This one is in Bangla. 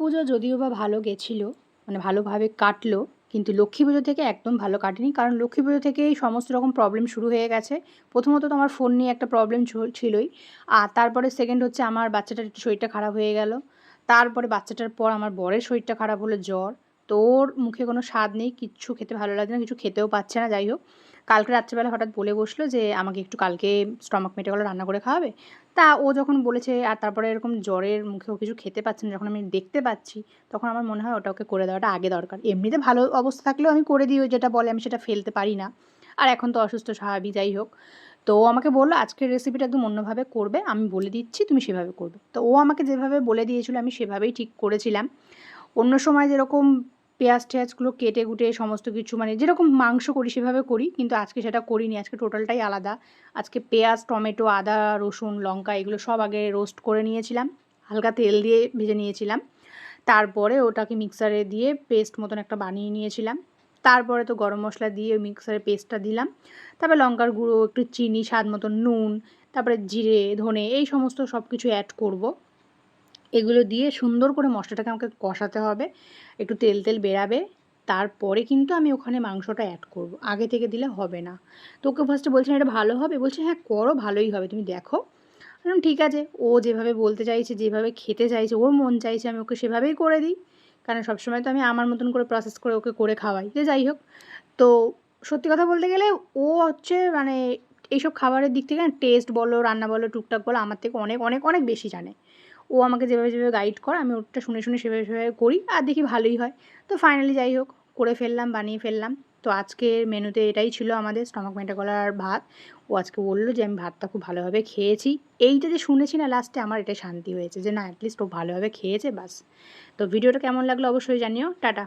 পুজো যদিও বা ভালো গেছিল মানে ভালোভাবে কাটলো, কিন্তু লক্ষ্মী পুজো থেকে একদম ভালো কাটেনি, কারণ লক্ষ্মী পুজো থেকেই সমস্ত রকম প্রবলেম শুরু হয়ে গেছে। প্রথমত তো আমার ফোন নিয়ে একটা প্রবলেম ছিলই। আর তারপরে সেকেন্ড হচ্ছে আমার বাচ্চাটার শরীরটা খারাপ হয়ে গেল। তারপরে বাচ্চাটার পর আমার বরের শরীরটা খারাপ হলো, জ্বর। তোর মুখে কোনো স্বাদ নেই, কিচ্ছু খেতে ভালো লাগছে না, কিছু খেতেও পাচ্ছে না, যাই হোক। কালকে রাত্রেবেলা হঠাৎ বলে বসল যে, আমাকে একটু কালকে স্টমাক মেটে গেলো, রান্না করে খাওয়াবে? তা ও যখন বলেছে, আর তারপরে এরকম জ্বরের মুখেও কিছু খেতে পাচ্ছে না, যখন আমি দেখতে পাচ্ছি, তখন আমার মনে হয় ওটা ওকে করে দেওয়াটা আগে দরকার। এমনিতে ভালো অবস্থা থাকলেও আমি করে দিই যেটা বলে আমি সেটা ফেলতে পারি না। আর এখন তো অসুস্থ স্বাভাবিক, যাই হোক। তো ও আমাকে বলল, আজকের রেসিপিটা একদম অন্যভাবে করবে, আমি বলে দিচ্ছি, তুমি সেভাবে করবে। তো ও আমাকে যেভাবে বলে দিয়েছিল, আমি সেভাবেই ঠিক করেছিলাম। অন্য সময় যেরকম পেঁয়াজ টেয়াজগুলো কেটে কুটে সমস্ত কিছু মানে যেরকম মাংস করি সেভাবে করি, কিন্তু আজকে সেটা করিনি, আজকে টোটালটাই আলাদা। আজকে পেঁয়াজ, টমেটো, আদা, রসুন, লঙ্কা এগুলো সব আগে রোস্ট করে নিয়েছিলাম, হালকা তেল দিয়ে ভেজে নিয়েছিলাম। তারপরে ওটাকে মিক্সারে দিয়ে পেস্ট মতন একটা বানিয়ে নিয়েছিলাম। তারপরে তো গরম মশলা দিয়ে মিক্সারে পেস্টটা দিলাম। তারপরে লঙ্কার গুঁড়ো, একটু চিনি, স্বাদ মতন নুন, তারপরে জিরে, ধনে, এই সমস্ত সব কিছু অ্যাড করব। এগুলো দিয়ে সুন্দর করে মশলাটাকে আমাকে কষাতে হবে। একটু তেল তেল বেরাবে। তারপরে কিন্তু আমি ওখানে মাংসটা অ্যাড করব। আগে থেকে দিলে হবে না। তো ওকে ফার্স্টে বলছেন এটা ভালো হবে? বলছে হ্যাঁ করো, ভালোই হবে। তুমি দেখো। বললাম, ঠিক আছে। ও যেভাবে বলতে চাইছে, যেভাবে খেতে চাইছে, ওর মন চাইছে আমি ওকে সেভাবেই করে দিই। কারণ সবসময় তো আমি আমার মতন করে প্রসেস করে ওকে করে খাওয়াই। যে যাই হোক, তো সত্যি কথা বলতে গেলে ও হচ্ছে মানে এইসব খাবারের দিক থেকে টেস্ট বলো, রান্না বলো, টুকটাক বলো, আমার থেকে অনেক অনেক অনেক বেশি জানে। ও আমাকে যেভাবে যেভাবে গাইড করে, আমি ওটা শুনে শুনে সেভাবে সেভাবে করি আর দেখি ভালোই হয়। তো ফাইনালি যাই হোক, করে ফেললাম, বানিয়ে ফেললাম। তো আজকের মেনুতে এটাই ছিল আমাদের স্টমাক মেটাকলার ভাত। ও আজকে বলল যে, আমি ভাতটা খুব ভালোভাবে খেয়েছি। এইটা যে শুনেছি না লাস্টে আমার এটা শান্তি হয়েছে যে, না অ্যাটলিস্ট ও ভালোভাবে খেয়েছে, বাস। তো ভিডিওটা কেমন লাগল অবশ্যই জানিও। টাটা।